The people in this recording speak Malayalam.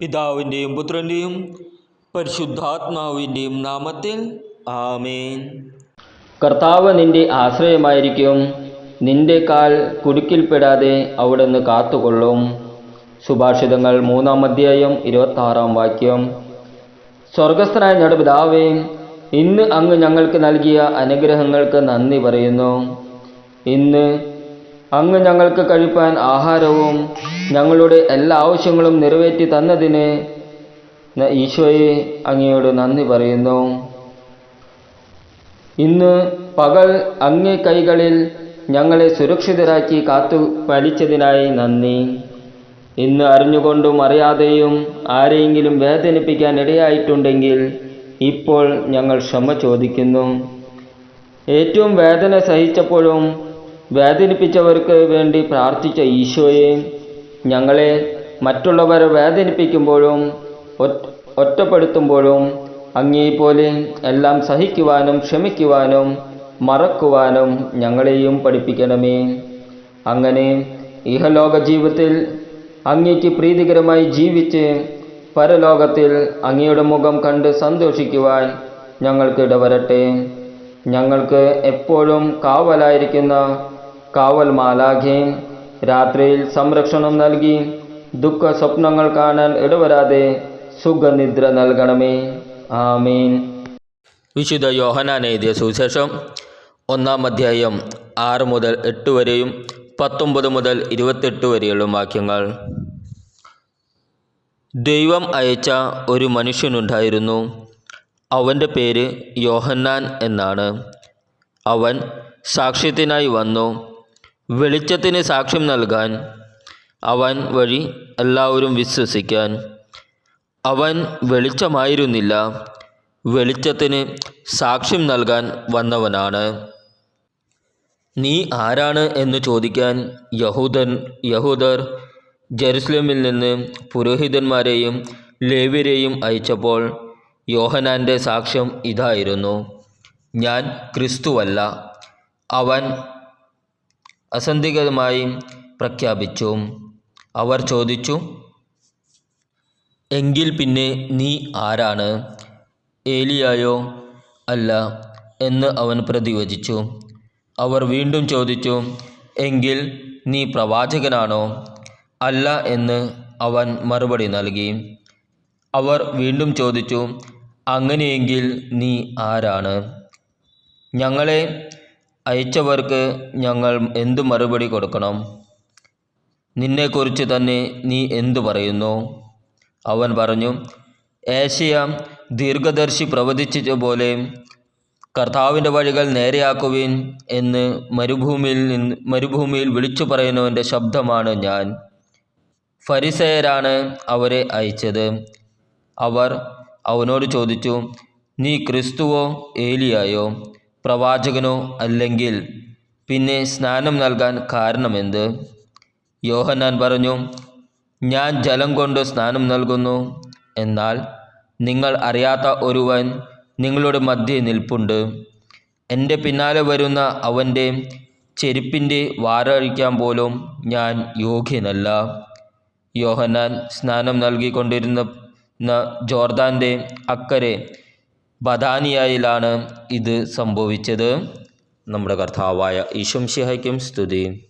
പിതാവിന്റെയും പുത്രന്റെയും പരിശുദ്ധാത്മാവിന്റെയും നാമത്തിൽ ആമേൻ. കർത്താവ് നിന്റെ ആശ്രയമായിരിക്കും. നിന്റെ കാൽ കുടുക്കിൽപ്പെടാതെ അവിടുന്ന് കാത്തുകൊള്ളും. സുഭാഷിതങ്ങൾ മൂന്നാം അധ്യായം ഇരുപത്താറാം വാക്യം. സ്വർഗസ്ഥനായ ഞങ്ങളുടെ പിതാവേ ഇന്ന് അങ്ങ് ഞങ്ങൾക്ക് നൽകിയ അനുഗ്രഹങ്ങൾക്ക് നന്ദി പറയുന്നു. ഇന്ന് അങ്ങ് ഞങ്ങൾക്ക് കഴിപ്പാൻ ആഹാരവും ഞങ്ങളുടെ എല്ലാ ആവശ്യങ്ങളും നിറവേറ്റി തന്നതിന് ഈശോയെ അങ്ങയോട് നന്ദി പറയുന്നു. ഇന്ന് പകൽ അങ്ങേ കൈകളിൽ ഞങ്ങളെ സുരക്ഷിതരാക്കി കാത്തു പാലിച്ചതിനായി നന്ദി. ഇന്ന് അറിഞ്ഞുകൊണ്ടും അറിയാതെയും ആരെയെങ്കിലും വേദനിപ്പിക്കാൻ ഇടയായിട്ടുണ്ടെങ്കിൽ ഇപ്പോൾ ഞങ്ങൾ ക്ഷമ ചോദിക്കുന്നു. ഏറ്റവും വേദന സഹിച്ചപ്പോഴും വേദനിപ്പിച്ചവർക്ക് വേണ്ടി പ്രാർത്ഥിച്ച ഈശോയെ ഞങ്ങളെ മറ്റുള്ളവരെ വേദനിപ്പിക്കുമ്പോഴും ഒറ്റ- ഒറ്റപ്പെടുത്തുമ്പോഴും അങ്ങേപോലെ എല്ലാം സഹിക്കുവാനും ക്ഷമിക്കുവാനും മറക്കുവാനും ഞങ്ങളെയും പഠിപ്പിക്കണമേ. അങ്ങനെ ഇഹലോക ജീവിതത്തിൽ അങ്ങേക്ക് പ്രീതികരമായി ജീവിച്ച് പരലോകത്തിൽ അങ്ങയുടെ മുഖം കണ്ട് സന്തോഷിക്കുവാൻ ഞങ്ങൾക്ക് ഇടവരട്ടെ. ഞങ്ങൾക്ക് എപ്പോഴും കാവലായിരിക്കുന്ന കാവൽ മാലാഖെ രാത്രിയിൽ സംരക്ഷണം നൽകി ദുഃഖ സ്വപ്നങ്ങൾ കാണാൻ ഇടവരാതെ സുഖനിദ്ര നൽകണമേ. ആമീൻ. വിശുദ്ധ യോഹനാൻ എഴുതിയ സുവിശേഷം ഒന്നാം അധ്യായം ആറ് മുതൽ എട്ട് വരെയും പത്തൊമ്പത് മുതൽ ഇരുപത്തെട്ട് വരെയുള്ള വാക്യങ്ങൾ. ദൈവം അയച്ച ഒരു മനുഷ്യനുണ്ടായിരുന്നു. അവന്റെ പേര് യോഹന്നാൻ എന്നാണ്. അവൻ സാക്ഷ്യത്തിനായി വന്നു. വെളിച്ചത്തിന് സാക്ഷ്യം നൽകാൻ അവൻ വഴി എല്ലാവരും വിശ്വസിക്കാൻ. അവൻ വെളിച്ചമായിരുന്നില്ല. വെളിച്ചത്തിന് സാക്ഷ്യം നൽകാൻ വന്നവനാണ്. നീ ആരാണ്? എന്ന് ചോദിക്കാൻ യഹൂദൻ യഹൂദർ ജെറുസലേമിൽ നിന്ന് പുരോഹിതന്മാരെയും ലേവ്യരെയും അയച്ചപ്പോൾ യോഹനാന്റെ സാക്ഷ്യം ഇതായിരുന്നു. ഞാൻ ക്രിസ്തുവല്ല. അവൻ അസന്ധികമായി പ്രഖ്യാപിച്ചു. അവർ ചോദിച്ചു എങ്കിൽ പിന്നെ നീ ആരാണ്? ഏലിയായോ അല്ല? എന്ന് അവൻ പ്രതിവചിച്ചു. അവർ വീണ്ടും ചോദിച്ചു എങ്കിൽ നീ പ്രവാചകനാണോ? അല്ല എന്ന് അവൻ മറുപടി നൽകി. അവർ വീണ്ടും ചോദിച്ചു അങ്ങനെയെങ്കിൽ നീ ആരാണ്? ഞങ്ങളെ അയച്ചവർക്ക് ഞങ്ങൾ എന്തു മറുപടി കൊടുക്കണം? നിന്നെക്കുറിച്ച് തന്നെ നീ എന്തു പറയുന്നു? അവൻ പറഞ്ഞു ഏഷ്യ ദീർഘദർശി പ്രവചിച്ചതുപോലെ കർത്താവിന്റെ വഴികൾ നേരെയാക്കുവിൻ എന്ന് മരുഭൂമിയിൽ നിന്ന് മരുഭൂമിയിൽ വിളിച്ചു പറയുന്നവന്റെ ശബ്ദമാണ് ഞാൻ. ഫരിസയരാണ് അവരെ അയച്ചത്. അവർ അവനോട് ചോദിച്ചു നീ ക്രിസ്തുവോ ഏലിയായോ? പ്രവാചകനോ അല്ലെങ്കിൽ പിന്നെ സ്നാനം നൽകാൻ കാരണമെന്ത് യോഹന്നാൻ പറഞ്ഞു ഞാൻ ജലം കൊണ്ട് സ്നാനം നൽകുന്നു. എന്നാൽ നിങ്ങൾ അറിയാത്ത ഒരുവൻ നിങ്ങളുടെ മധ്യേ നിൽപ്പുണ്ട്. എന്റെ പിന്നാലെ വരുന്ന അവന്റെ ചെരുപ്പിന്റെ വാരഴിക്കാൻ പോലും ഞാൻ യോഗ്യനല്ല. യോഹന്നാൻ സ്നാനം നൽകിക്കൊണ്ടിരുന്ന ജോർദാന്റെ അക്കരെ ബദാനിയയിലാണ് ഇത് സംഭവിച്ചത്. നമ്മുടെ കർത്താവായ ഈശംഷിഹയ്ക്കും സ്തുതി.